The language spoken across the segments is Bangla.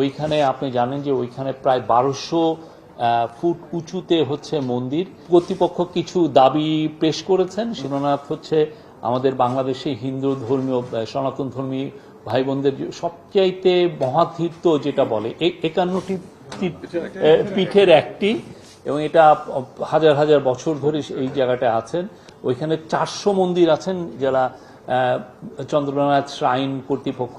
ওইখানে আপনি জানেন যে ওইখানে প্রায় বারোশো ফুট উঁচুতে হচ্ছে মন্দির। কর্তৃপক্ষ কিছু দাবি পেশ করেছেন। শিরোনাথ হচ্ছে আমাদের বাংলাদেশে হিন্দু ধর্মীয় সনাতন ধর্মী ভাই বোনদের সবচাইতে মহাতীর্থ যেটা বলে একান্নটি পীঠের একটি এবং এটা হাজার হাজার বছর ধরে এই জায়গাটা আছেন। ওইখানে চারশো মন্দির আছেন যারা চন্দ্রনাথ শ্রাইন কর্তৃপক্ষ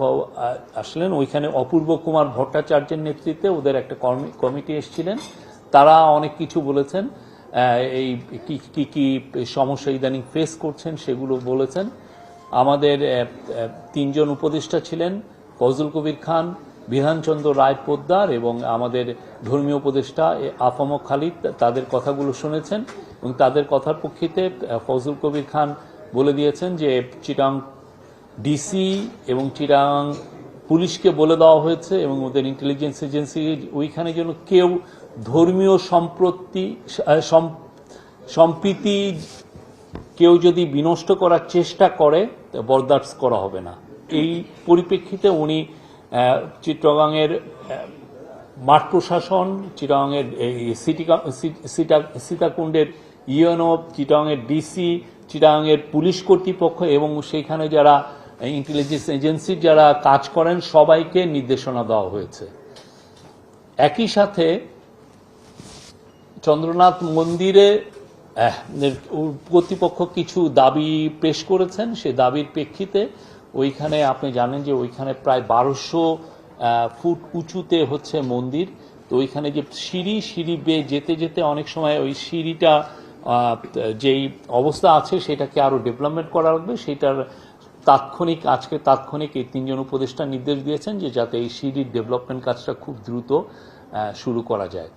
আসলেন। ওইখানে অপূর্ব কুমার ভট্টাচার্যের নেতৃত্বে ওদের একটা কমিটি এসেছিলেন। তারা অনেক কিছু বলেছেন। এই কি কি সমস্যা ইদানিং ফেস করছেন সেগুলো বলেছেন। আমাদের তিনজন উপদেষ্টা ছিলেন ফজল কবির খান বিধানচন্দ্র রায় পোদ্দার এবং আমাদের ধর্মীয় উপদেষ্টা এ, আফামক খালিদ তাদের কথাগুলো শুনেছেন এবং তাদের কথার প্রেক্ষিতে ফজল কবির খান বলে দিয়েছেন যে চিটাং ডিসি এবং চিটাং পুলিশকে বলে দেওয়া হয়েছে এবং ওদের ইন্টেলিজেন্স এজেন্সি ওইখানে যেন কেউ ধর্মীয় সম্প্রতি সম্প্রীতি কেউ যদি বিনষ্ট করার চেষ্টা করে বরদাস্ত করা হবে না। এই পরিপ্রেক্ষিতে উনি আহ, চিত্রগাংয়ের মাঠ প্রশাসন চিটাংয়ের সিটা- সীতাকুণ্ডের ইউএনও চিটাংয়ের ডিসি চিটাংয়ের পুলিশ কর্তৃপক্ষ এবং সেখানে যারা ইন্টেলিজেন্স এজেন্সির যারা কাজ করেন, সবাইকে নির্দেশনা দেওয়া হয়েছে। একই সাথে চন্দ্রনাথ মন্দিরে কর্তৃপক্ষ কিছু দাবি পেশ করেছেন। সে দাবির প্রেক্ষিতে ওইখানে আপনি জানেন যে ওইখানে প্রায় বারোশো ফুট উঁচুতে হচ্ছে মন্দির। তো ওইখানে যে সিঁড়ি সিঁড়ি বেয়ে যেতে যেতে অনেক সময় ওই সিঁড়িটা যেই অবস্থা আছে সেটাকে আরও ডেভেলপমেন্ট করা লাগবে। সেটার তাৎক্ষণিক, আজকে তাৎক্ষণিক এই তিনজন উপদেষ্টা নির্দেশ দিয়েছেন যে যাতে এই সিডির ডেভেলপমেন্ট কাজটা খুব দ্রুত শুরু করা যায়।